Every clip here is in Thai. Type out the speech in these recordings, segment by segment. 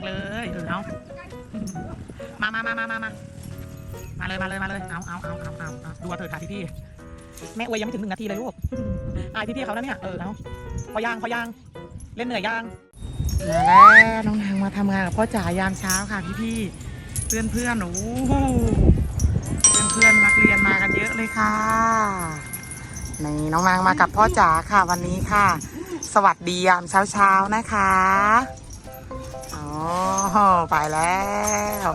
ากเลยเออเอามามามามามามามาเลยมาเลยมาเลยเอาเอาเอาเอาเอาเอาดูเอาเถิดค่ะพี่พี่แม่อวยยังไม่ถึงหนึ่งนาทีเลยลูกอายพี่พี่เขานะเนี่ยเออเอาพอย่างพอย่างเล่นเหนื่อยย่างมาแล้วน้องนางมาทำงานกับพ่อจ๋ายามเช้าค่ะพี่พี่เพื่อนเพื่อนโอ้โหเพื่อนเพื่อนๆนักเรียนมากันเยอะเลยค่ะนี่น้องนางมากับพ่อจ๋าค่ะวันนี้ค่ะ สวัสดียามเช้าๆนะคะ ไปแล้ว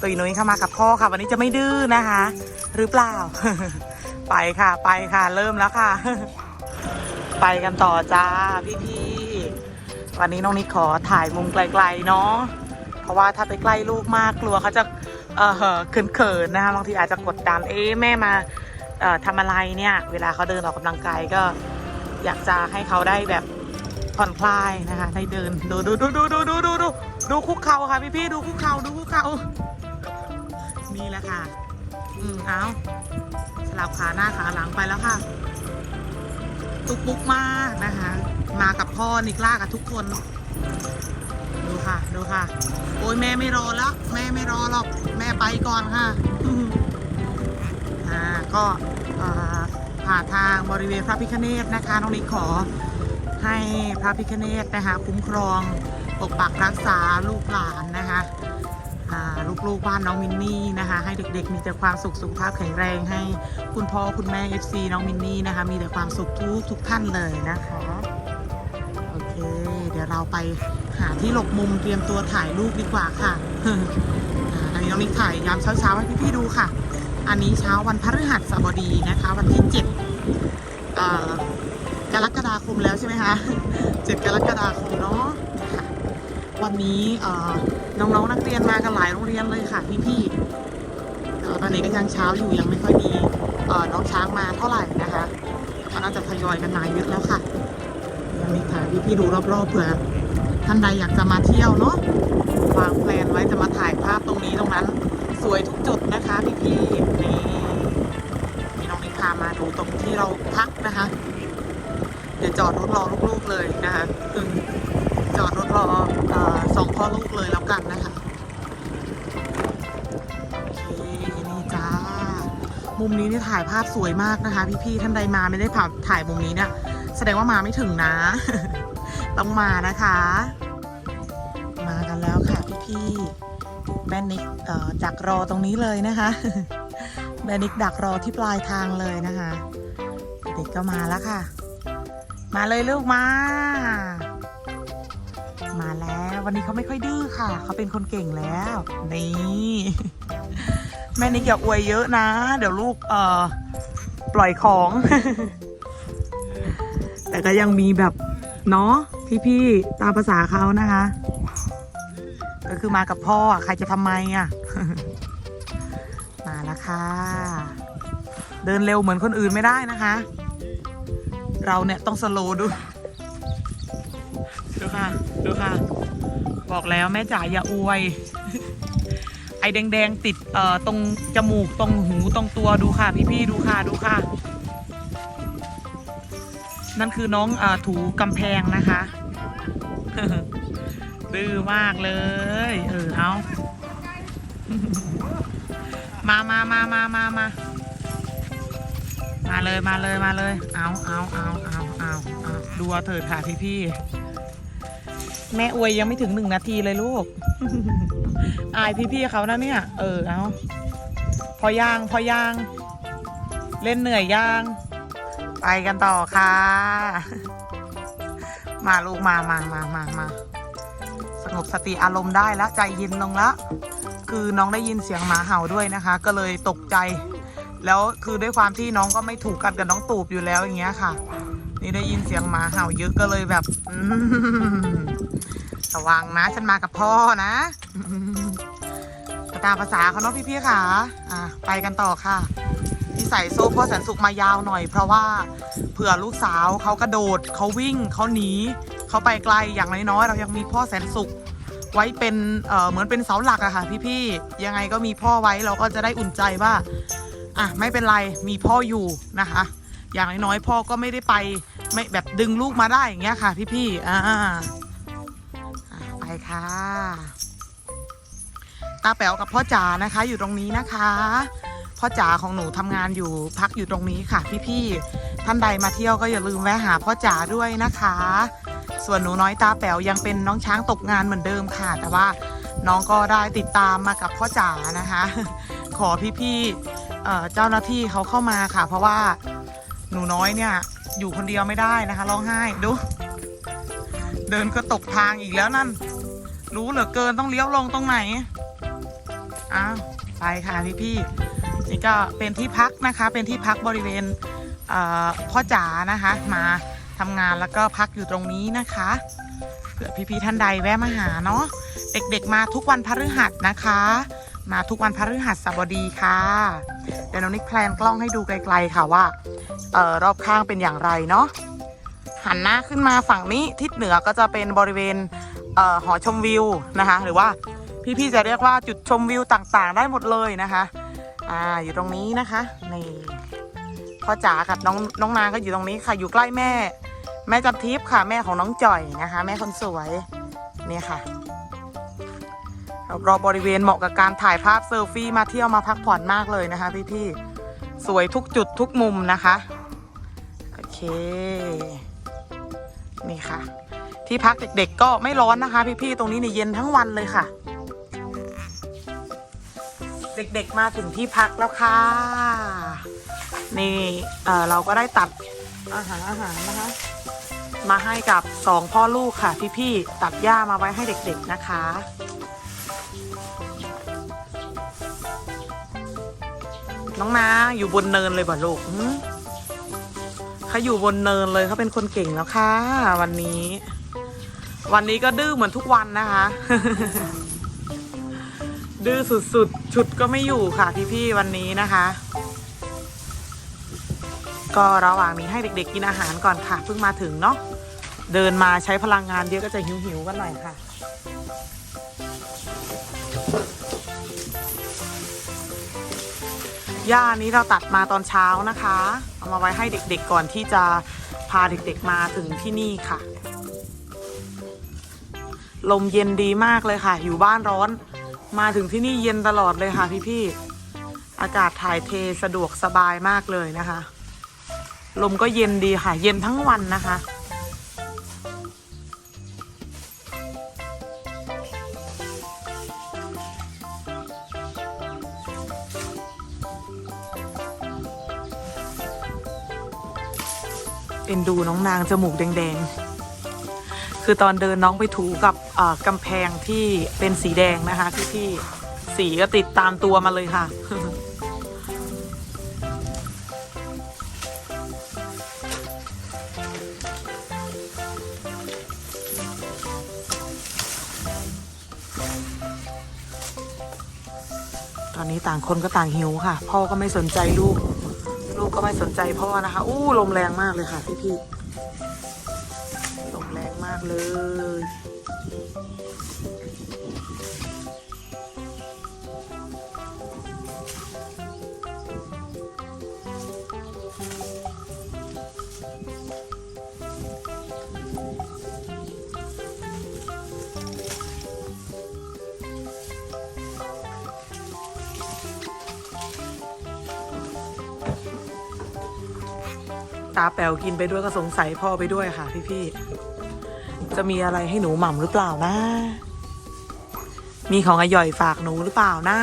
ตุยนุ้ยเข้ามากับพ่อค่ะ วันนี้จะไม่ดื้อนะคะ หรือเปล่า ไปค่ะ ไปค่ะ เริ่มแล้วค่ะ ไปกันต่อจ้าพี่พี่วันนี้น้องนิกขอถ่ายมุมไกลๆเนาะเพราะว่าถ้าไปใกล้ลูกมากกลัวเขาจะเออเขินๆนะคะบางทีอาจจะกดดันเอ๊ะแม่มาเอ่อทำอะไรเนี่ย เวลาเขาเดินออกกำลังกายก็ อยากจะให้เขาได้แบบผ่อนคลายนะคะ ได้เดิน ดูดูดูดูดูดูดู ดูดูคุกเข่าค่ะพี่พี่ๆดูคุกเข่าดูคุกเข่านี่แหละค่ะ อืมเอาสลับขาหน้าขาหลังไปแล้วค่ะ ตุกปุกมากนะคะ มากับพ่อนิกล่ากับทุกคน ดูค่ะ ดูค่ะ โอ้ยแม่ไม่รอแล้ว แม่ไม่รอหรอก แม่ไปก่อนค่ะอ่าก็อ่าผ่าทางบริเวณพระพิคเนตนะคะ น้องนิกขอให้พระพิคเนตนะคะคุ้มครอง ปกปักรักษาลูกหลานนะคะลูกๆบ้านน้องมินนี่นะคะ ให้เด็กๆ มีแต่ความสุขสุขภาพแข็งแรงให้คุณพ่อคุณแม่ FC น้องมินนี่นะคะ มีแต่ความสุขทุกทุกท่านเลยนะคะโอเค เดี๋ยวเราไปหาที่หลบมุมเตรียมตัวถ่ายรูปดีกว่าค่ะอันนี้น้องนิกถ่ายยามเช้าๆให้พี่ๆดูค่ะ อันนี้เช้าวันพฤหัสบดีนะคะ วันที่เจ็ดกรกฎาคมแล้วใช่ไหมคะเจ็ดกรกฎาคมเนาะ วันนี้น้องๆนักเรียนมากันหลายโรงเรียนเลยค่ะพี่ๆตอนนี้ก็ยังเช้าอยู่ยังไม่ค่อยมีน้องช้างมาเท่าไหร่นะคะก็น่าจะทยอยกันมาเยอะแล้วค่ะยังมีถ่ายพี่ๆดูรอบๆเผื่อท่านใดอยากจะมาเที่ยวเนาะวางแผนไว้จะมาถ่ายภาพตรงนี้ตรงนั้น สวยทุกจุดนะคะพี่พี่ๆนี่มีน้องนิพามาดูตรงที่เราพักนะคะเดี๋ยวจอดรถรอลูกๆเลยนะคะจอดรถรอ สองพ่อลูกเลยแล้วกันนะคะโอเคนี่จ้า มุมนี้นี่ถ่ายภาพสวยมากนะคะ พี่ๆท่านใดมาไม่ได้ผ่าถ่ายมุมนี้เนี่ยแสดงว่ามาไม่ถึงนะ ต้องมานะคะ มากันแล้วค่ะพี่ๆแม่นิกดักรอตรงนี้เลยนะคะแม่นิกดักรอที่ปลายทางเลยนะคะ เด็กก็มาแล้วค่ะ มาเลยลูกมา แล้ว วันนี้เขาไม่ค่อยดื้อค่ะ เขาเป็นคนเก่งแล้ว นี่ แม่นิกอย่าอวยเยอะนะ เดี๋ยวลูกเอ่อปล่อยของ แต่ก็ยังมีแบบเนาะพี่ๆตามภาษาเขานะคะ ก็คือมากับพ่อใครจะทำไมอะ มาแล้วค่ะ เดินเร็วเหมือนคนอื่นไม่ได้นะคะ เราเนี่ยต้องสโลดูดู ค่ะ ดูค่ะ บอกแล้วแม่จ๋าอย่าอวย ไอแดงๆติดเอ่อตรงจมูกตรงหูตรงตัวดูค่ะ พี่ๆดูค่ะดูค่ะ นั่นคือน้องเออถูกำแพงนะคะดื้อมากเลย เออเอามามามามามามามาเลยมาเลยมาเลย เอาเอาเอาเอาเอาเอาดูเถิดค่ะพี่พี่ๆ แม่อวยยังไม่ถึงหนึ่งนาทีเลยลูก อายพี่ๆเขานะเนี่ย เออเอาพอย่างพอย่างเล่นเหนื่อยย่าง ไปกันต่อค่ะ มาลูกมามามามามาสงบสติอารมณ์ได้แล้วใจเย็นลงแล้วคือน้องได้ยินเสียงหมาเห่าด้วยนะคะ ก็เลยตกใจ แล้วคือด้วยความที่น้องก็ไม่ถูกกันกับน้องตูบอยู่แล้วอย่างเงี้ยค่ะ นี่ได้ยินเสียงหมาเห่าเยอะก็เลยแบบ ระวังนะ ฉันมากับพ่อนะก็ตามภาษาเขาเนาะพี่ๆค่ะ อะ ไปกันต่อค่ะนี่ใส่โซ่พ่อแสนสุขมายาวหน่อย เพราะว่าเผื่อลูกสาวเขากระโดดเขาวิ่งเขาหนีเขาไปไกลอย่างน้อยๆเรายังมีพ่อแสนสุข ไว้เป็นเอ่อเหมือนเป็นเสาหลักอะค่ะ พี่ๆยังไงก็มีพ่อไว้เราก็จะได้อุ่นใจว่าอะไม่เป็นไรมีพ่ออยู่นะคะ อย่างน้อยๆพ่อก็ไม่ได้ไปไม่แบบดึงลูกมาได้อย่างเงี้ยค่ะ พี่ๆอ่า อะไปค่ะ ตาแป๋วกับพ่อจ๋านะคะ อยู่ตรงนี้นะคะพ่อจ๋าของหนูทำงานอยู่พักอยู่ตรงนี้ค่ะ พี่ๆท่านใดมาเที่ยวก็อย่าลืมแวะหาพ่อจ๋าด้วยนะคะ ส่วนหนูน้อยตาแป๋วยังเป็นน้องช้างตกงานเหมือนเดิมค่ะ แต่ว่าน้องก็ได้ติดตามมากับพ่อจ๋านะคะ ขอพี่ๆเอ่เจ้าหน้าที่เขาเข้ามาค่ะ เพราะว่าหนูน้อยเนี่ยอยู่คนเดียวไม่ได้นะคะร้องไห้ดู เดินก็ตกทางอีกแล้วนั่น รู้เหลือเกินต้องเลี้ยวลงตรงไหนอ้าวไปค่ะพี่พี่นี่ก็เป็นที่พักนะคะ เป็นที่พักบริเวณเพ่อจ๋านะคะ มาทำงานแล้วก็พักอยู่ตรงนี้นะคะเผื่อพี่พี่ๆท่านใดแวะมาหาเนาะเด็กๆมาทุกวันพฤหัสนะคะ มาทุกวันพฤหัสบดีค่ะเดี๋ยวน้องนิกแพลนกล้องให้ดูไกลๆค่ะว่าเออรอบข้างเป็นอย่างไรเนาะหันหน้าขึ้นมาฝั่งนี้ทิศเหนือก็จะเป็นบริเวณ หอชมวิวนะคะ หรือว่าพี่ๆจะเรียกว่าจุดชมวิวต่างๆ ได้หมดเลยนะคะ อ่าอยู่ตรงนี้นะคะนี่พ่อจ๋ากับน้องน้องนางก็อยู่ตรงนี้ค่ะ อยู่ใกล้แม่ แม่จันทิพย์ค่ะ แม่ของน้องจ่อยนะคะ แม่คนสวยนี่ค่ะรอบบริเวณเหมาะกับการถ่ายภาพเซลฟี่มาเที่ยวมาพักผ่อนมากเลยนะคะพี่ๆสวยทุกจุดทุกมุมนะคะ โอเค นี่ค่ะ ที่พักเด็กๆก็ไม่ร้อนนะคะ พี่ๆตรงนี้เนี่ยเย็นทั้งวันเลยค่ะ เด็กๆมาถึงที่พักแล้วค่ะ นี่เออเราก็ได้ตัดอาหารอาหารนะคะ มาให้กับสองพ่อลูกค่ะ พี่ๆตัดหญ้ามาไว้ให้เด็ก ๆนะคะน้องนาอยู่บนเนินเลยบ่ลูกเขาอยู่บนเนินเลยเขาเป็นคนเก่งแล้วค่ะ วันนี้ วันนี้ก็ดื้อเหมือนทุกวันนะคะ ดื้อสุดๆ ชุดก็ไม่อยู่ค่ะพี่ๆวันนี้นะคะ ก็ระหว่างนี้ให้เด็กๆกินอาหารก่อนค่ะ เพิ่งมาถึงเนาะเดินมาใช้พลังงานเยอะก็จะหิวๆกันหน่อยค่ะหญ้านี้เราตัดมาตอนเช้านะคะ เอามาไว้ให้เด็กๆก่อนที่จะพาเด็กๆมาถึงที่นี่ค่ะ ลมเย็นดีมากเลยค่ะ อยู่บ้านร้อน มาถึงที่นี่เย็นตลอดเลยค่ะพี่ๆ อากาศถ่ายเทสะดวกสบายมากเลยนะคะ ลมก็เย็นดีค่ะ เย็นทั้งวันนะคะ เอ็นดูน้องนางจมูกแดงๆ คือตอนเดินน้องไปถูกับกำแพงที่เป็นสีแดงนะคะพี่พี่ๆสีก็ติดตามตัวมาเลยค่ะตอนนี้ต่างคนก็ต่างหิวค่ะ พ่อก็ไม่สนใจลูก ลูกก็ไม่สนใจพ่อนะคะ อู้ลมแรงมากเลยค่ะพี่พี่ากเลย ตาแป๋วกินไปด้วยก็สงสัยพ่อไปด้วยค่ะพี่ๆ จะมีอะไรให้หนูหม่ำหรือเปล่านะ มีของอย่อยฝากหนูหรือเปล่านะ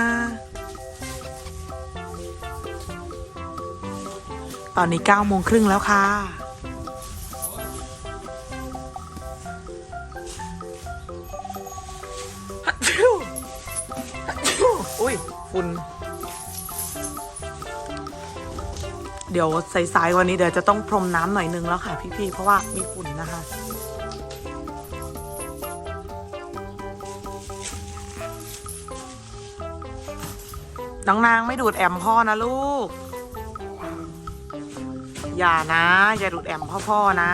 ตอนนี้เก้าโมงครึ่งแล้วค่ะฮัทชิวฮัทชิวอุ้ยฝุ่นเดี๋ยวสายๆวันนี้เดี๋ยวจะต้องพรมน้ำหน่อยนึงแล้วค่ะพี่ๆเพราะว่ามีฝุ่นนะคะ น้องนางไม่ดูดแอมพ่อนะลูก อย่านะ อย่าดูดแอมพ่อพ่อนะ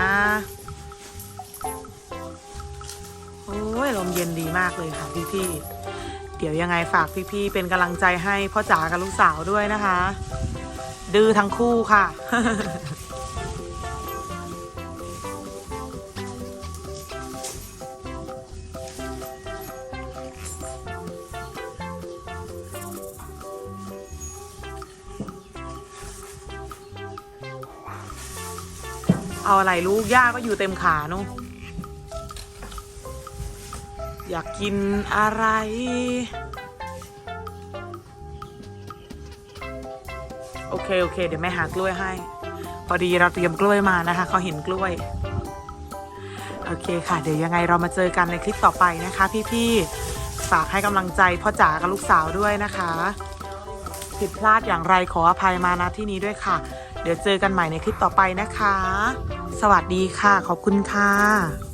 โอ้ยลมเย็นดีมากเลยค่ะพี่พี่เดี๋ยวยังไงฝากพี่ๆเป็นกำลังใจให้พ่อจ๋ากับลูกสาวด้วยนะคะ ดื้อทั้งคู่ค่ะ เอาอะไรลูกย่าก็อยู่เต็มขาเนุอยากกินอะไร โอเค โอเค เดี๋ยวแม่หากล้วยให้ พอดีเราเตรียมกล้วยมานะคะ เขาเห็นกล้วย โอเคค่ะ เดี๋ยวยังไงเรามาเจอกันในคลิปต่อไปนะคะ พี่ๆฝากให้กำลังใจพ่อจ๋ากับลูกสาวด้วยนะคะผิดพลาดอย่างไรขออภัยมาณที่นี้ด้วยค่ะ เดี๋ยวเจอกันใหม่ในคลิปต่อไปนะคะ สวัสดีค่ะ ขอบคุณค่ะ